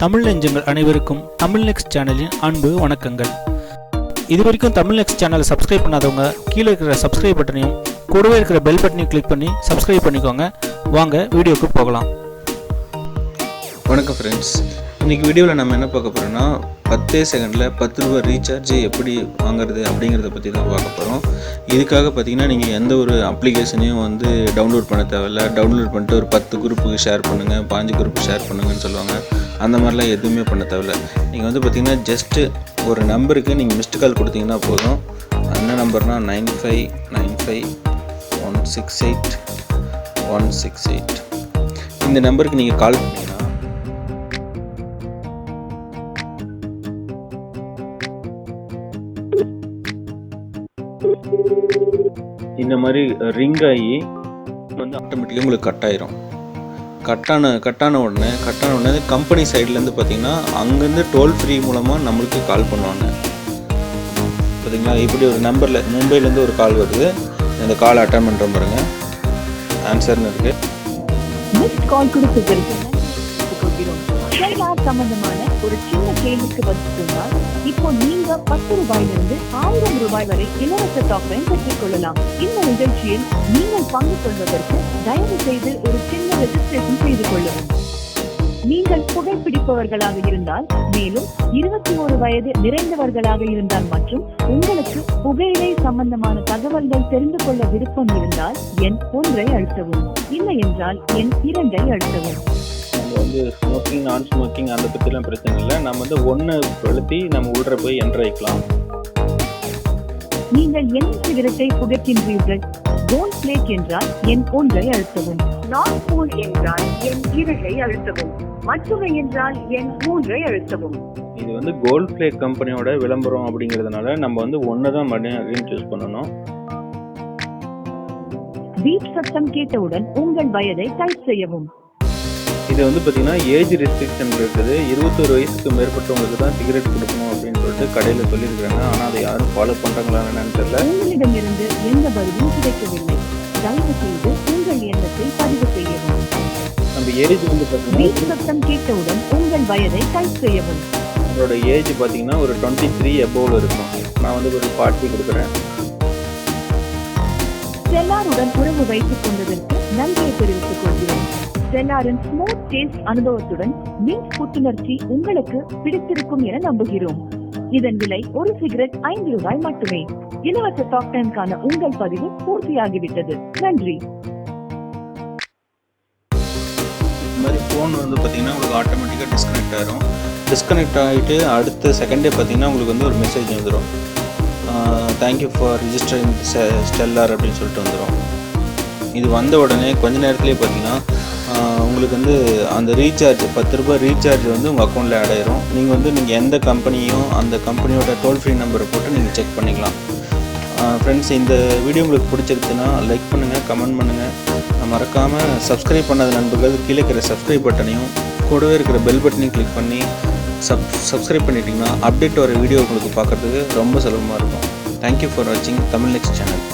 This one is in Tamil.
தமிழ் நெஞ்சங்கள் அனைவருக்கும் தமிழ் நெக்ஸ்ட் சேனலின் அன்பு வணக்கங்கள். இது வரைக்கும் தமிழ் நெக்ஸ்ட் சேனலை சப்ஸ்கிரைப் பண்ணாதவங்க கீழே இருக்கிற சப்ஸ்கிரைப் பட்டனையும் கூடவே இருக்கிற பெல் பட்டனையும் கிளிக் பண்ணி சப்ஸ்கிரைப் பண்ணிக்கோங்க. வாங்க வீடியோக்கு போகலாம். வணக்கம் ஃப்ரெண்ட்ஸ் இன்றைக்கி வீடியோவில் நம்ம என்ன பார்க்க போகிறோம்னா பத்தே செகண்டில் பத்து ரூபா ரீசார்ஜ் எப்படி வாங்குறது அப்படிங்கிறத பற்றி தான் பார்க்க போகிறோம் இதுக்காக பார்த்தீங்கன்னா நீங்கள் எந்த ஒரு அப்ளிகேஷனையும் வந்து டவுன்லோட் பண்ண தேவையில்ல. டவுன்லோட் பண்ணிட்டு ஒரு பத்து குரூப்புக்கு ஷேர் பண்ணுங்கள் பாஞ்சு குரூப்புக்கு ஷேர் பண்ணுங்கன்னு சொல்லுவாங்க. அந்த மாதிரிலாம் எதுவுமே பண்ண தேவையில்ல. நீங்கள் வந்து பார்த்திங்கன்னா ஜஸ்ட்டு ஒரு நம்பருக்கு நீங்கள் மிஸ்டு கால் கொடுத்தீங்கன்னா போதும். என்ன நம்பர்னால் nine five nine five one six eight one six eight. இந்த நம்பருக்கு நீங்கள் கால் பண்ணிங்கன்னா இந்த மாதிரி ரிங் ஆகி வந்து ஆட்டோமேட்டிக்காக உங்களுக்கு கட் ஆயிரும். கட்டான கட்டான உடனே கட்டான உடனே கம்பெனி சைட்லேருந்து பார்த்தீங்கன்னா அங்கேருந்து டோல் ஃப்ரீ மூலமாக நம்மளுக்கு கால் பண்ணுவாங்க. பார்த்தீங்களா இப்படி ஒரு நம்பரில் மும்பைலேருந்து ஒரு கால் வருது. இந்த கால் அட்டன் பண்ணுற பாருங்க. ஆன்சர்னு இருக்குது மிஸ்ட் கால் கொடுத்ததற்கு நன்றி சம்பந்தமான ஒரு சின்ன கேள்விக்கு பதில் சொன்னால் இப்போ நீங்க பத்து ரூபாயிலிருந்து ஆயிரம் ரூபாய் வரை இலவச டாக்டரைன் பெற்றுக் கொள்ளலாம். இந்த நிகழ்ச்சியில் நீங்கள் பங்கு கொள்வதற்கு தயவு செய்து ஒரு சின்ன ரெஜிஸ்ட்ரேஷன் செய்து கொள்ளவும். நீங்கள் புகைப்பிடிப்பவர்களாக இருந்தால் மேலும் இருபத்தி ஒரு வயது நிறைந்தவர்களாக இருந்தால் மற்றும் உங்களுக்கு புகையிலை சம்பந்தமான தகவல்கள் தெரிந்து கொள்ள விருப்பம் இருந்தால் என் ஒன்றை அழுத்தவும். இல்லை என்றால் என் இரண்டை அழுத்தவும். வந்து ஸ்மோக்கிங் நான் ஸ்மோக்கிங் அதை பற்றிலாம் பிரச்சனை இல்லை. நம்ம வந்து ஒன்று அழுத்தி நம்ம உள்ள போய் என்ட்ரு ஆகிக்கலாம் நீங்கள் என்ன சிகரெட்டை புகைக்கின்றீர்கள் கோல் பிளேட் என்றால் எண் ஒன்றை அழுத்தவும். நான் போல் என்றால் எண் இரண்டை அழுத்தவும். மற்றவை என்றால் எண் மூன்றை அழுத்தவும். இது வந்து கோல்ட் பிளேட் கம்பெனியோட விளம்பரம் அப்படிங்கிறதுனால நம்ம வந்து ஒன்று தான் மறுபடியும் சூஸ் பண்ணணும். பீப் சத்தம் கேட்டவுடன் உங்கள் வயதை டைப் செய்யவும். இது வந்து பார்த்தீங்கன்னா ஏஜ் ரெஸ்ட்ரிக்ஷன் இருக்குது. இருபத்தொரு வயசுக்கு மேற்பட்டவங்களுக்கு தான் சிகரெட் கொடுக்கணும் அப்படின்னு சொல்லிட்டு கடையில் சொல்லியிருக்காங்க ஆனால் அதை யாரும் ஃபாலோ பண்ணுறாங்களான்னு என்னன்னு தெரியல. உங்களிடமிருந்து எந்த பதிலும் கிடைக்கவில்லை. தயவு செய்து உங்கள் எண்ணத்தை பதிவு செய்யவும். நம்ம ஏஜ் வந்து பார்த்தீங்கன்னா சத்தம் கேட்டவுடன் உங்கள் வயதை டைப் செய்யவும். நம்மளோட ஏஜ் பார்த்தீங்கன்னா ஒரு டுவெண்ட்டி த்ரீ எபோவில் இருக்கும். நான் வந்து ஒரு பார்ட்டி கொடுக்குறேன். செல்லாருடன் உறவு வைத்துக் கொண்டதற்கு நன்றியை தெரிவித்துக் கொள்கிறோம் செல்லாரின் ஸ்மூத் டேஸ்ட் அனுபவத்துடன் மின் புத்துணர்ச்சி உங்களுக்கு பிடித்திருக்கும் என நம்புகிறோம். இதன் விலை ஒரு சிகரெட் ஐந்து ரூபாய் மட்டுமே. இலவச டாக் டைம்கான உங்கள் பதிவு பூர்த்தியாகிவிட்டது. நன்றி. இந்த மாதிரி ஃபோன் வந்து பார்த்தீங்கன்னா உங்களுக்கு ஆட்டோமேட்டிக்காக டிஸ்கனெக்ட் ஆகிடும் டிஸ்கனெக்ட் ஆகிட்டு அடுத்த செகண்டே பார்த்தீங்கன்னா உங்களுக்கு வந்து ஒரு மெசேஜ் வந்துடும் தேங்க்யூ ஃபார் ரிஜிஸ்டரிங் ஸ்டெல்லார் அப்படின்னு சொல்லிட்டு வந்துடும் இது வந்த உடனே கொஞ்ச நேரத்துலேயே பார்த்தீங்கன்னா உங்களுக்கு வந்து அந்த ரீசார்ஜ் பத்து ரூபாய் ரீசார்ஜ் வந்து உங்கள் அக்கௌண்ட்டில் ஆட் ஆயிரும். நீங்கள் வந்து நீங்கள் எந்த கம்பெனியும் அந்த கம்பெனியோட டோல் ஃப்ரீ நம்பரை போட்டு நீங்கள் செக் பண்ணிக்கலாம். ஃப்ரெண்ட்ஸ் இந்த வீடியோ உங்களுக்கு பிடிச்சிருக்குன்னா லைக் பண்ணுங்கள் கமெண்ட் பண்ணுங்கள் மறக்காமல் சப்ஸ்கிரைப் பண்ணாத நண்பர்கள் கீழே இருக்கிற சப்ஸ்கிரைப் பட்டனையும் கூடவே இருக்கிற பெல் பட்டனையும் கிளிக் பண்ணி சப் சப்ஸ்கிரைப் பண்ணிட்டீங்கன்னா அப்டேட் வர வீடியோ உங்களுக்கு பார்க்குறதுக்கு ரொம்ப சுலபமாக இருக்கும். தேங்க்யூ ஃபார் வாட்சிங் தமிழ் நெக்ஸ்ட் சேனல்